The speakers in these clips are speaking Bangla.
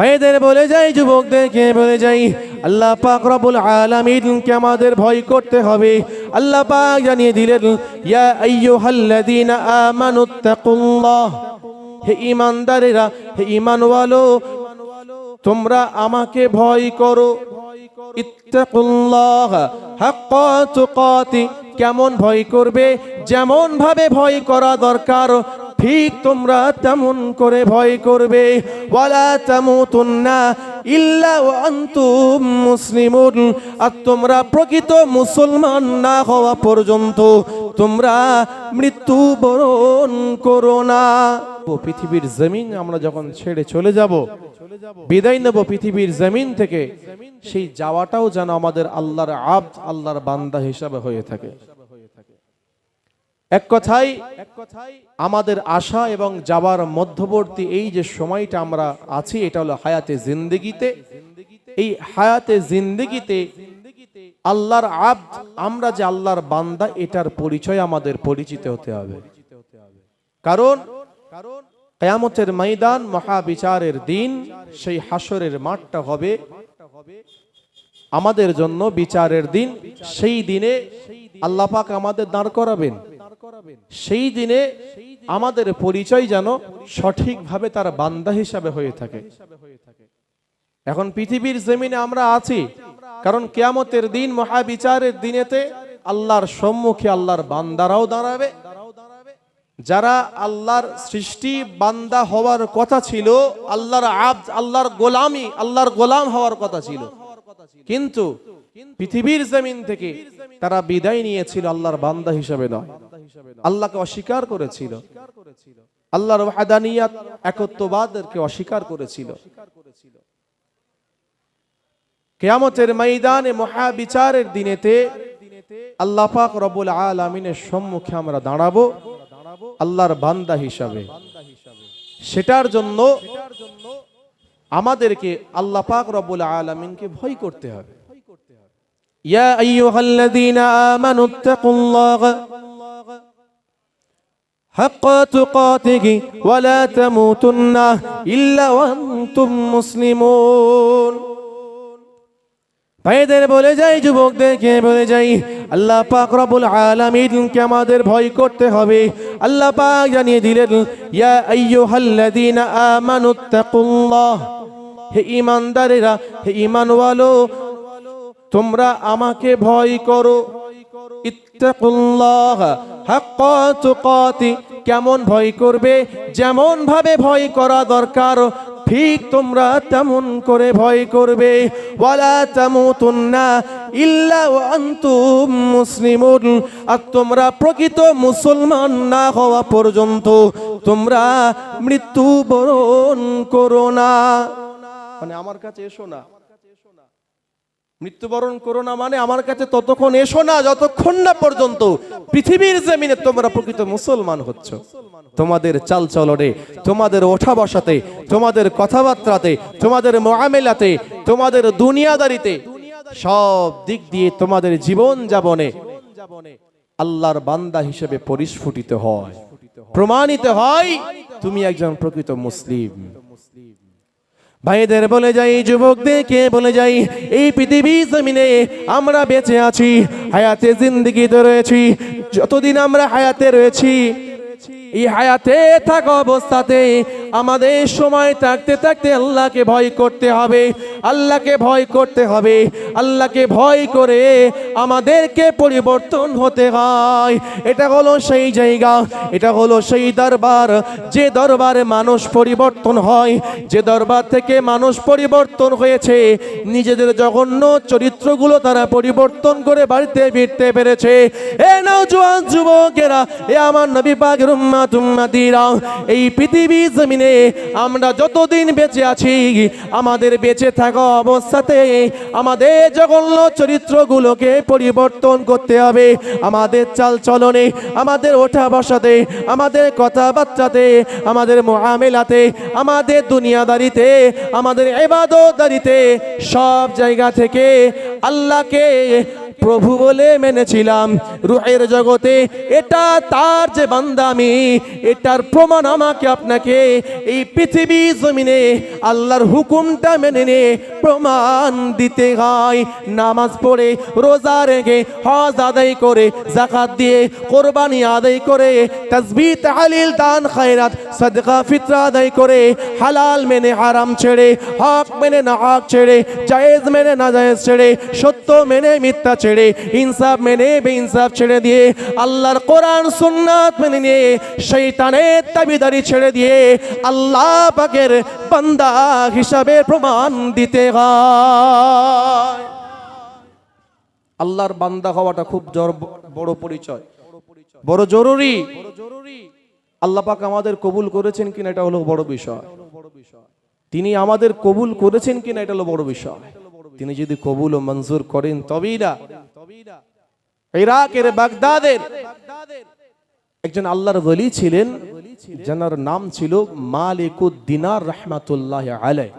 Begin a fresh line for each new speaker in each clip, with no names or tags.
ভাইদের বলে যাই, যুবকদেরকে বলে যাই, আল্লাহ পাক রব্বুল আলামিনকে আমাদের ভয় করতে হবে। আল্লাহ পাক জানিয়ে দিলেন, ইয়া আইয়ুহাল্লাযীনা আমানুত্তাকুল্লাহ হে ঈমানদারেরা, হে ঈমানওয়ালো, তোমরা আমাকে ভয় করো। ইত্তাকুল্লাহ, হাক্কা তুকাতি, কেমন ভয় করবে? যেমন ভাবে ভয় করা দরকার ঠিক তোমরা তেমন করে ভয় করবে। ওয়ালা তামুতুন্না ইল্লা আনতুম মুসলিমুন। আর তোমরা প্রকৃত মুসলমান না হওয়া পর্যন্ত তোমরা মৃত্যু বরণ করো না। পৃথিবীর জমিন, আমরা যখন ছেড়ে চলে যাব, বিদায় নেব পৃথিবীর জমিন থেকে, সেই যাওয়াটাও যেন আমাদের আল্লাহর আব্দ, আল্লাহর বান্দা হিসাবে হয়ে থাকে। এক কথাই আমাদের আশা এবং যাবার মধ্যবর্তী এই যে সময়টা আমরা আছি, এটা হলো হায়াতে জিন্দেগিতে। এই হায়াতে জিন্দেগিতে আল্লাহর আব্দ, আমরা যে আল্লাহর বান্দা, এটার পরিচয় আমাদের পরিচিত হতে হবে। কারণ কারণ কেয়ামতের ময়দান, মহাবিচারের দিন, সেই হাসরের মাঠটা হবে। আমাদের জন্য বিচারের দিন, সেই দিনে আল্লাহ পাক আমাদের দাঁড় করাবেন। সেই দিনে আমাদের পরিচয় যেন সঠিকভাবে তার বান্দা হিসাবে হয়ে থাকে। এখন পৃথিবীর জমিনে আমরা আছি, কারণ কেয়ামতের দিন, মহাবিচারের দিনেতে আল্লাহর সম্মুখে আল্লাহর বান্দারাও দাঁড়াবে। যারা আল্লাহর সৃষ্টি বান্দা হওয়ার কথা ছিল, আল্লাহর আব্দ, আল্লাহর গোলামি, আল্লাহর গোলাম হওয়ার কথা ছিল। কিন্তু পৃথিবীর জমিন থেকে তারা বিদায় নিয়েছিল আল্লাহর বান্দা হিসাবে নয়। আল্লাহকে অস্বীকার করেছিল। আল্লাহর ওয়াহাদানিয়াত একত্ববাদকে অস্বীকার করেছিল। কেয়ামতের ময়দানে মহাবিচারের দিনেতে আল্লাহ পাক রব্বুল আলামিনের সম্মুখে আমরা দাঁড়াবো আল্লাহর বান্দা হিসাবে। সেটার জন্য আমাদেরকে আল্লাহ পাক রব্বুল আলামিনকে ভয় করতে হবে। ইয়া আইয়ুহাল্লাযীনা আমানুত্তাকুল্লাহ حق تقاته ولا تموتن إلا وأنتم مسلمون ভাইদের বলে যাই যুবকদেরকে বলে যাই আল্লাহ পাক রব্বুল আলামিনকে আমাদের ভয় করতে হবে আল্লাহ পাক জানিয়ে দিলেন ইয়া আইয়ুহাল্লাযীনা আমানুত্তাকুল্লাহ হে ঈমানদারেরা হে ঈমানওয়ালো তোমরা আমাকে ভয় করো ইত্তাকুল্লাহ হাক্কা তুকাতি, কেমন ভয় করবে? যেমন ভাবে ভয় করা দরকার, ঠিক তোমরা তেমন করে ভয় করবে। ওয়ালা তামুতুন্না ইল্লা ওয়া আনতুম মুসলিমুন, আর তোমরা প্রকৃত মুসলমান না হওয়া পর্যন্ত তোমরা মৃত্যু বরণ করো না। মানে আমার কাছে এসো না। মৃত্যুবরণ করো না মানে আমার কাছে ততক্ষণ এসো না, যতক্ষণ না পর্যন্ত পৃথিবীর জমিনে তোমরা প্রকৃত মুসলমান হচ্ছ। তোমাদের চাল চলনে তোমাদের ওঠা বসাতে, তোমাদের কথাবার্তাতে, তোমাদের মোয়ামেলাতে, তোমাদের দুনিয়াদারিতে, সব দিক দিয়ে তোমাদের জীবন যাপনে আল্লাহর বান্দা হিসেবে পরিস্ফুটিত হয়, প্রমাণিত হয়, তুমি একজন প্রকৃত মুসলিম। ভাইদের বলে যাই, যুবকদেরকে বলে যাই, এই পৃথিবী জমিনে আমরা বেঁচে আছি, হায়াতে জিন্দগিতে রয়েছি যতদিন আমরা হায়াতে রয়েছি। এই হায়াতে থাকা অবস্থাতে, আমাদের সময় থাকতে থাকতে আল্লাহকে ভয় করতে হবে, আল্লাহকে ভয় করতে হবে, আল্লাহকে ভয় করে আমাদেরকে পরিবর্তন হতে হয়। এটা হলো সেই জায়গা, এটা হলো সেই দরবার, যে দরবারে মানুষ পরিবর্তন হয়, যে দরবার থেকে মানুষ পরিবর্তন হয়েছে, নিজেদের জঘন্য চরিত্রগুলো তারা পরিবর্তন করে বাড়িতে ফিরতে পেরেছে। এ নাও জোয়ান যুবকেরা, এ আমার নবী পাকের এই পৃথিবী জমিনে আমরা যতদিন বেঁচে আছি, আমাদের বেঁচে থাকা অবস্থাতে আমাদের জঘন্য চরিত্রগুলোকে পরিবর্তন করতে হবে। আমাদের চাল চলনে, আমাদের ওঠা বসাতে, আমাদের কথাবার্তাতে, আমাদের মোহামেলাতে, আমাদের দুনিয়াদারিতে, আমাদের এবাদতদারিতে সব জায়গা থেকে আল্লাহকে প্রভু বলে মেনেছিলাম রুহের জগতে। এটা তার যে বান্দামি, এটার প্রমাণ আমাকে আপনাকে। এই পৃথিবী জমিনে আল্লাহর হুকুমটা মেনে নিয়ে প্রমাণ দিতে হয়। নামাজ পড়ে, রোজা রেখে, হজ আদায় করে জাকাত দিয়ে, কোরবানি আদায় করে তাসবিহ তাহলিল, দান, খায়রাত, সদকা, ফিতরা আদায় করে, হালাল মেনে হারাম ছেড়ে, হক মেনে না হক ছেড়ে, জায়েজ মেনে না জায়েজ ছেড়ে, সত্য মেনে মিথ্যা ছেড়ে ইনসাফ মেনে, বেইনসাফ ছেড়ে দিয়ে, আল্লাহর কোরআন, সুন্নাত মেনে নিয়ে শৈতানের দাবিদারি ছেড়ে দিয়ে, আল্লাহ পাকের বান্দা হিসাবে প্রমাণ দিতে হয়। আল্লাহর বান্দা হওয়াটা খুব বড় পরিচয়। বড় জরুরি। আল্লাহ পাক আমাদের কবুল করেছেন কিনা এটা হলো বড় বিষয়। তিনি আমাদের কবুল করেছেন কিনা এটা হলো বড় বিষয়। তিনি যদি কবুল ও মঞ্জুর করেন, তবেই না। ইরাকের বাগদাদের একজন আল্লাহর ওলি ছিলেন যার নাম ছিল মালিকুদ্দিনার রহমাতুল্লাহ আলাই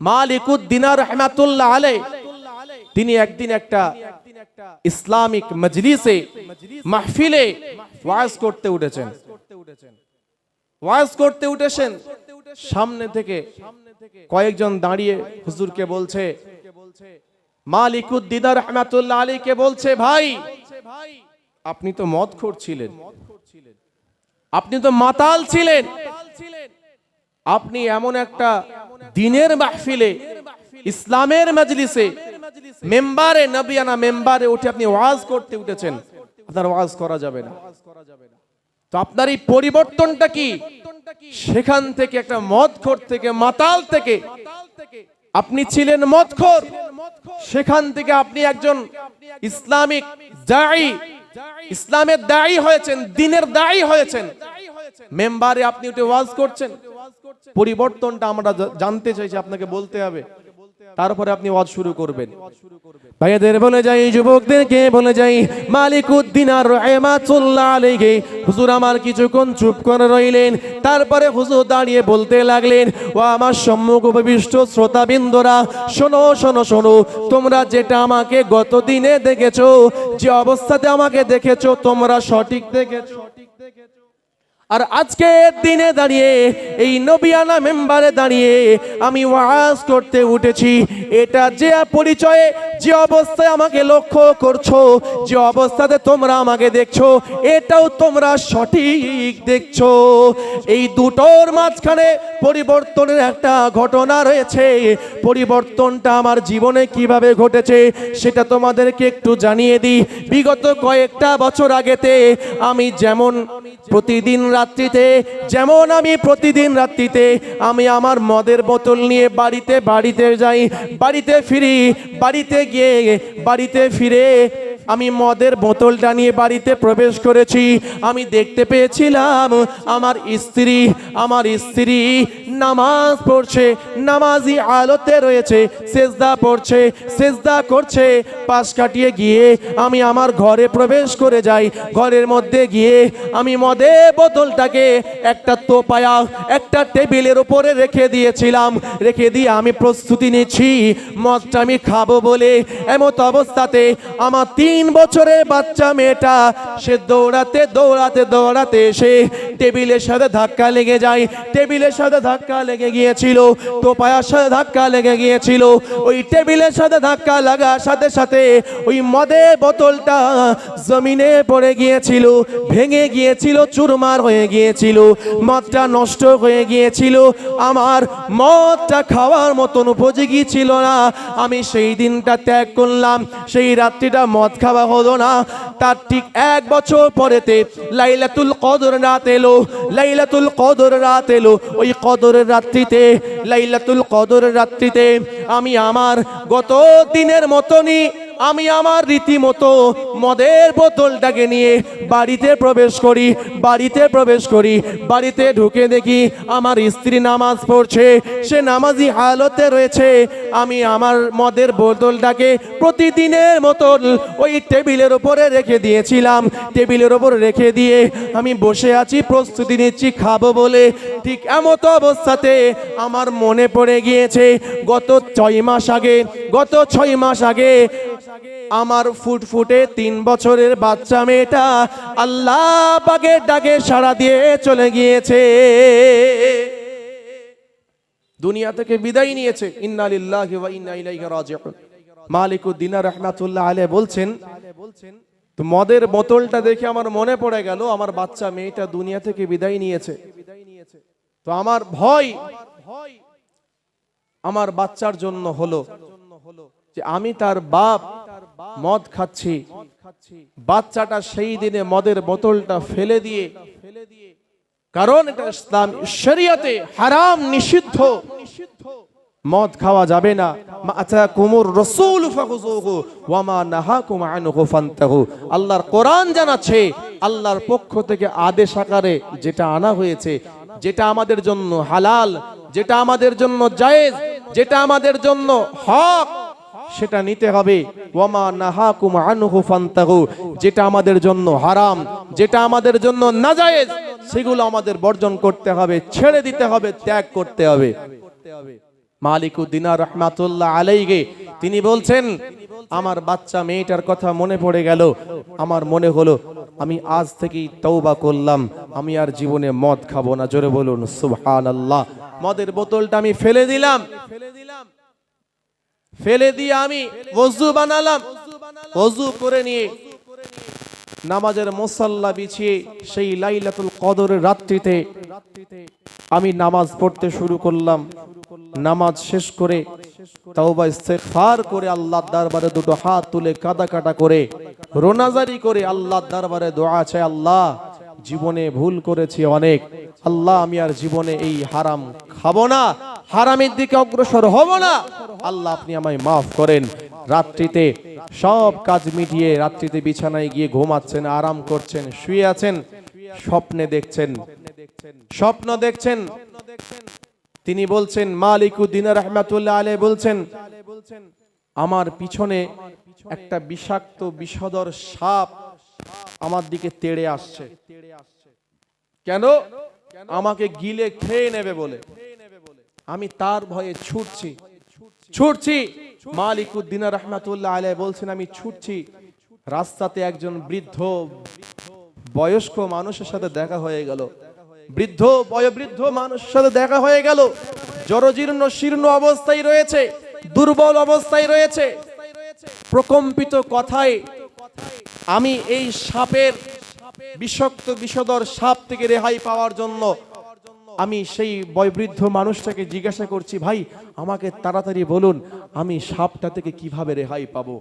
মালিকুদ্দিনার রহমাতুল্লাহ আলাই তিনি একদিন একটা ইসলামিক মজলিসে মাহফিলে ওয়াজ করতে উঠেছেন। ওয়াজ করতে উঠেছেন। সামনে থেকে কয়েকজন দাঁড়িয়ে হুজুরকে বলছে রহমাতুল্লাহ আলীকে বলছে, ভাই, আপনি তো মদ আপনি তো মাতাল ছিলেন। আপনি এমন একটা দিনের মাহফিলে, ইসলামের মজলিসে, মেম্বারে, নবিয়ানা মেম্বারে উঠে আপনি ওয়াজ করতে উঠেছেন। আপনার ওয়াজ করা যাবে না। তো আপনার এই পরিবর্তনটা কি? সেখান থেকে একটা মদখোর থেকে, মাতাল থেকে আপনি ছিলেন মদখোর। সেখান থেকে আপনি একজন ইসলামিক দায়ী, ইসলামের দায়ী হয়েছেন, দিনের দায়ী হয়েছেন। মেম্বারে আপনি উঠে ওয়াজ করছেন। পরিবর্তনটা আমরা জানতে চাইছি, আপনাকে বলতে হবে। তারপরে আপনি ওয়াজ শুরু করবেন। ভাইয়াদের বলে যাই, যুবকদেরকে বলে যাই মালিক উদ্দিন আর রহমাতুল্লাহ আলাইহি, হুজুর আমার কিছুক্ষণ চুপ করে রইলেন, তারপরে হুজুর দাঁড়িয়ে বলতে লাগলেন, ও আমার সম্মুখ উপবিষ্ট শ্রোতাবিন্দরা, শোনো শোনো শোনো, তোমরা যেটা আমাকে গত দিনে দেখেছ, যে অবস্থাতে আমাকে দেখেছ, তোমরা সঠিক দেখেছ। আর আজকে দিনে দাঁড়িয়ে, এই নবিয়ানা মেম্বারে দাঁড়িয়ে আমি ওয়াজ করতে উঠেছি। এটা যে পরিচয়ে, যে অবস্থায় আমাকে লক্ষ্য করছ, যে অবস্থাতে তোমরা আমাকে দেখছ, এটাও তোমরা সঠিক দেখছ। এই দুটোর মাঝখানে পরিবর্তনের একটা ঘটনা রয়েছে। পরিবর্তনটা আমার জীবনে কীভাবে ঘটেছে, সেটা তোমাদেরকে একটু জানিয়ে দিই। বিগত কয়েকটা বছর আগেতে আমি যেমন প্রতিদিন রাত্রিতে, যেমন আমি প্রতিদিন রাত্রিতে, আমি আমার মদের বোতল নিয়ে বাড়িতে বাড়িতে যাই, বাড়িতে ফিরি, বাড়িতে গিয়ে, বাড়িতে ফিরে আমি মদের বোতলটা নিয়ে বাড়িতে প্রবেশ করেছি। আমি দেখতে পেয়েছিলাম আমার স্ত্রী আমার স্ত্রী নামাজ পড়ছে, নামাজি আলোতে রয়েছে, সেজদা পড়ছে, সেজদা করছে, পাশ কাটিয়ে গিয়ে আমি আমার ঘরে প্রবেশ করে যাই। ঘরের মধ্যে গিয়ে আমি মদের বোতলটাকে একটা তোপায়া, একটা টেবিলের উপরে রেখে দিয়েছিলাম। রেখে দিয়ে আমি প্রস্তুতি নিচ্ছি, মদটা আমি খাব বলে। এমত অবস্থাতে আমার তিন বছরের বাচ্চা মেয়েটা, সে দৌড়াতে দৌড়াতে দৌড়াতে এসে টেবিলের সাথে ধাক্কা লেগে যায়। টেবিলের সাথে ধাক্কা লেগে গিয়েছিল তোপায়ার সাথে ধাক্কা লেগে গিয়েছিল। ওই টেবিলের সাথে ধাক্কা লাগার সাথে সাথে ওই মদের বোতলটা জমিনে পড়ে গিয়েছিল, ভেঙে গিয়েছিল, চুরমার হয়ে গিয়েছিল, মদটা নষ্ট হয়ে গিয়েছিল। আমার মদটা খাওয়ার মতন উপযোগী ছিল না। আমি সেই দিনটা ত্যাগ করলাম, সেই রাত্রিটা মদ খাওয়া হলো না। তার ঠিক এক বছর পরেতে লাইলাতুল কদর রাত এলো, লাইলাতুল কদর রাত এলো। ওই কদরের রাত্রিতে, লাইলাতুল কদর রাত্রিতে আমি আমার গত দিনের মতনই আমি আমার রীতিমতো মদের বোতলটাকে নিয়ে বাড়িতে প্রবেশ করি, বাড়িতে প্রবেশ করি, বাড়িতে ঢুকে দেখি আমার স্ত্রী নামাজ পড়ছে, সে নামাজি হালতে রয়েছে। আমি আমার মদের বোতলটাকে প্রতিদিনের মতন ওই টেবিলের উপরে রেখে দিয়েছিলাম। টেবিলের উপরে রেখে দিয়ে আমি বসে আছি, প্রস্তুতি নিচ্ছি, খাব বলে। ঠিক এমত অবস্থাতে আমার মনে পড়ে গিয়েছে, গত ছয় মাস আগে, গত ছয় মাস আগে আমার ফুটফুটে তিন বছরের বাচ্চা মেয়েটা আল্লাহ পাকের ডাকে সাড়া দিয়ে চলে গিয়েছে। দুনিয়া থেকে বিদায় নিয়েছে। ইন্না লিল্লাহি ওয়া ইন্না ইলাইহি রাজিউন। মালিকুদ্দিন রাহমাতুল্লাহ আলাইহি বলছেন মদের বোতলটা দেখে আমার মনে পড়ে গেল, আমার বাচ্চা মেয়েটা দুনিয়া থেকে বিদায় নিয়েছে। তো আমার ভয়, আমার বাচ্চার জন্য হলো যে আমি তার বাপ মদ খাচ্ছি। বাচ্চাটা সেই দিনে মদের বোতলটা ফেলে দিয়ে, কারণ এটা ইসলাম, শরিয়তে হারাম, নিষিদ্ধ। মদ খাওয়া যাবে না। মা আতাকুমুর রাসূল ফাখুযুহু ওয়া মা নাহাকুম আনহু ফান্তাহু। আল্লাহর কোরআন জানাচ্ছে, আল্লাহর পক্ষ থেকে আদেশ আকারে যেটা আনা হয়েছে, যেটা আমাদের জন্য হালাল, যেটা আমাদের জন্য জায়েজ, যেটা আমাদের জন্য হক সেটা নিতে হবে। ওয়ামা নাহাকুম আনহু ফান্তাহু যেটা আমাদের জন্য হারাম, যেটা আমাদের জন্য নাজায়েজ, সেগুলো আমাদের বর্জন করতে হবে, ছেড়ে দিতে হবে, ত্যাগ করতে হবে। মালিকুদ্দিনা রহমাতুল্লাহ আলাইগে তিনি বলছেন, আমার বাচ্চা মেয়েটার কথা মনে পড়ে গেল। আমার মনে হলো, আমি আজ থেকেই তৌবা করলাম। আমি আর জীবনে মদ খাব না। জোরে বলুন, সুবহানাল্লাহ। মদের বোতলটা আমি ফেলে দিলাম ফেলে দিলাম। ফেলে দিয়ে আমি ওযু বানালাম। ওযু করে নিয়ে নামাজের মুসাল্লা বিছিয়ে সেই লাইলাতুল কদরের রাত্রিতে আমি নামাজ পড়তে শুরু করলাম। নামাজ শেষ করে তাওবা করে আল্লাহর দরবারে দুটো হাত তুলে কাদা কাটা করে, রোনাজারি করে আল্লাহর দরবারে দোয়া চাই, আল্লাহ জীবনে ভুল করেছি অনেক। আল্লাহ আমি আর জীবনে এই হারাম খাব না। হারামের দিকে অগ্রসর হব না। আল্লাহ আপনি আমায় মাফ করেন। রাত্রিতে সব কাজ মিটিয়ে রাত্রিতে বিছানায় গিয়ে ঘুমাচ্ছেন, আরাম করছেন, শুয়ে আছেন, স্বপ্নে দেখছেন, স্বপ্ন দেখছেন। তিনি বলছেন, মালিকুদ্দিন রহমাতুল্লাহ আলাই বলছেন, আমার পিছনে একটা বিষাক্ত, বিষধর সাপ আমার দিকে তেড়ে আসছে। কেন? আমাকে গিলে খেয়ে নেবে বলে। আমি তার ভয়ে ছুটছি। ছুটছি। মালিকুদ্দিন রহমাতুল্লাহ আলাই বলছেন, আমি ছুটছি। রাস্তাতে একজন বৃদ্ধ বয়স্ক মানুষের সাথে দেখা হয়ে গেল। বৃদ্ধ বয়োবৃদ্ধ মানুষের সাথে দেখা হয়ে গেল। জরজীর্ণ শীর্ণ অবস্থায় রয়েছে, দুর্বল অবস্থায় রয়েছে। প্রকম্পিত কথায় আমি এই সাপের বিষাক্ত বিষদর সাপ থেকে রেহাই পাওয়ার জন্য আমি সেই বয়বৃদ্ধ মানুষটাকে জিজ্ঞাসা করছি, ভাই, আমাকে তাড়াতাড়ি বলুন, আমি সাপটা থেকে কীভাবে রেহাই পাবো?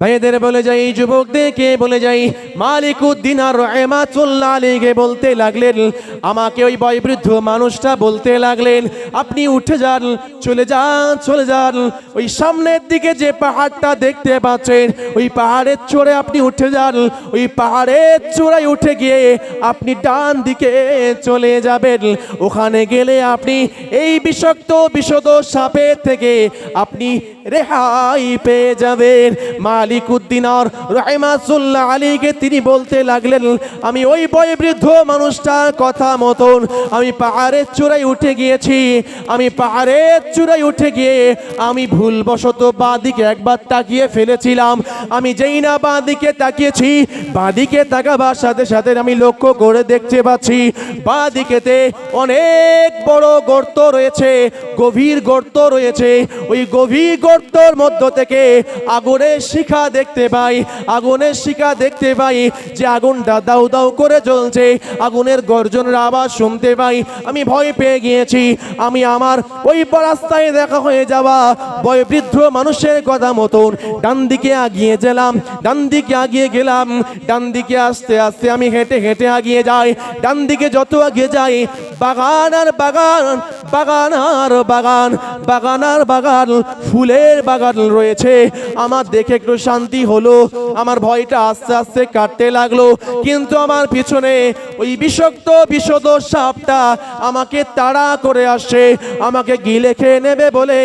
ভাইদের বলে যাই, যুবকদেরকে বলে যাই, মালিকুদ্দিন আর রহমাতুল্লাহ আলীকে বলতে লাগলেন, আমাকে ওই বয়বৃদ্ধ মানুষটা বলতে লাগলেন, আপনি উঠে যান, চলে যান চলে যান। ওই সামনের দিকে যে পাহাড়টা দেখতে পাচ্ছেন, ওই পাহাড়ের চড়ে আপনি উঠে যান। ওই পাহাড়ের চূড়ায় উঠে গিয়ে আপনি ডান দিকে চলে যাবেন। ওখানে গেলে আপনি এই বিষাক্ত বিষদ সাপের থেকে আপনি রেহাই পেয়ে যাবেন। মালিকুদ্দিনার রহিমাতুল্লাহ আলীকে তিনি বলতে লাগলেন, আমি ওই বয়োবৃদ্ধ মানুষটার কথা মতন, আমি পাহাড়ের চূড়ায় উঠে গিয়েছি, আমি পাহাড়ের চূড়ায় উঠে গিয়ে আমি ভুলবশত বাঁদিকে একবার তাকিয়ে ফেলেছিলাম। আমি যেই না বাঁদিকে তাকিয়েছি, বাঁদিকে তাকাবার সাথে সাথে আমি লক্ষ্য করে দেখতে পাচ্ছি, বাঁদিকেতে অনেক বড় গর্ত রয়েছে, গভীর গর্ত রয়েছে। ওই গভীর গর্তর মধ্য থেকে আগুনের শিখা দেখতে পাই, আগুনের শিখা দেখতে পাই যে আগুনটা দাউ দাউ করে জ্বলছে, আগুনের গর্জনের আওয়াজ শুনতে পাই। আমি ভয় পেয়ে গিয়েছি, আমি আমার ওই রাস্তায় দেখা হয়ে যাওয়া বয়োবৃদ্ধ মানুষের কথা মতন ডান দিকে আগিয়ে গেলাম, ডান দিকে আগিয়ে গেলাম, ডান দিকে আস্তে আস্তে আমি হেঁটে হেঁটে আগিয়ে যাই, ডান দিকে যত আগিয়ে যাই, বাগান আর বাগান বাগান আর বাগান বাগান আর বাগান, ফুলের বাগান রয়েছে। আমার দেখে একটু শান্তি হলো, আমার ভয়টা আস্তে আস্তে কাটতে লাগল। কিন্তু আমার পিছনে ওই বিষাক্ত বিষদ সাপটা আমাকে তাড়া করে আসছে আমাকে গিলে খেয়ে নেবে বলে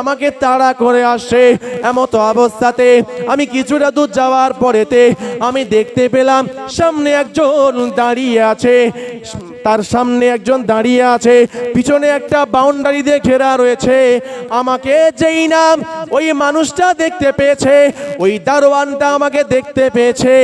আমাকে তাড়া করে আসছে এমত অবস্থাতে আমি কিছুটা দূর যাওয়ার পরেতে আমি দেখতে পেলাম সামনে একজন দাঁড়িয়ে আছে। তার সামনে একজন দাঁড়িয়ে আছে, পিছনে একটা বাউন্ডারি দিয়ে ঘেরা রয়েছে। আমাকে যেই নাম ওই মানুষটা দেখতে পেয়েছে, ওই দারোয়ানটা আমাকে দেখতে পেয়েছে,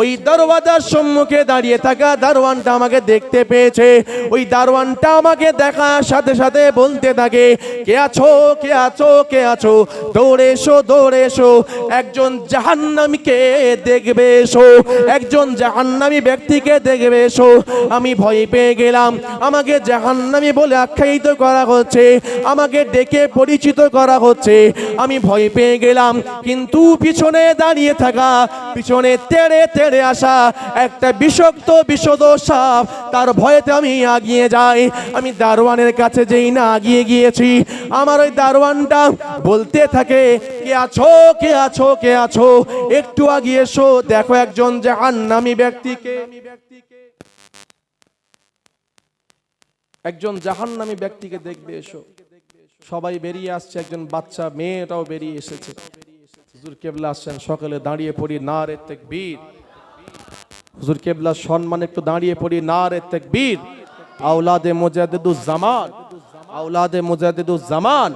ওই দরওয়াজার সম্মুখে দাঁড়িয়ে থাকা দারোয়ানটা আমাকে দেখতে পেয়েছে, ওই দারোয়ানটা আমাকে দেখার সাথে সাথে বলতে থাকে, কে আছো কে আছো কে আছো? দৌড়ে এসো দৌড়ে এসো। একজন জাহান্নামীকে দেখবে এসো, একজন জাহান্নামী ব্যক্তিকে দেখবে এসো। আমি ভয় পেয়ে গেলাম। আমাকে জাহান্নামী বলে আখ্যায়িত করা হচ্ছে। আমাকে ডেকে পরিচিত করা হচ্ছে। আমি ভয় পেয়ে গেলাম। কিন্তু পিছনে দাঁড়িয়ে থাকা, পিছনে তেড়ে তেড়ে আসা একটা বিষাক্ত বিষদ সাপ, তার ভয়েতে আমি আগিয়ে যাই। আমি দারোয়ানের কাছে যেই না আগিয়ে গিয়েছি, আমার ওই দারোয়ানটা বলতে থাকে, কে আছো কে আছো কে আছো? একটু আগিয়ে এসো। দেখো একজন জাহান্নামী ব্যক্তিকে একজন জাহান্নামী ব্যক্তিকে দেখবে এসো। সবাই বেরিয়ে আসছে, একজন বাচ্চা মেয়েটাও বেরিয়ে এসেছে। হুজুর কেবলা আসছেন, সকালে দাঁড়িয়ে পড়ি না রে তেকবীর। হুজুর কেবলা সম্মান একটু দাঁড়িয়ে পড়ি না রে তেকবীর। আউলাদে মোজাদেদু জামান, আওলাদে মোজাদেদু জামান।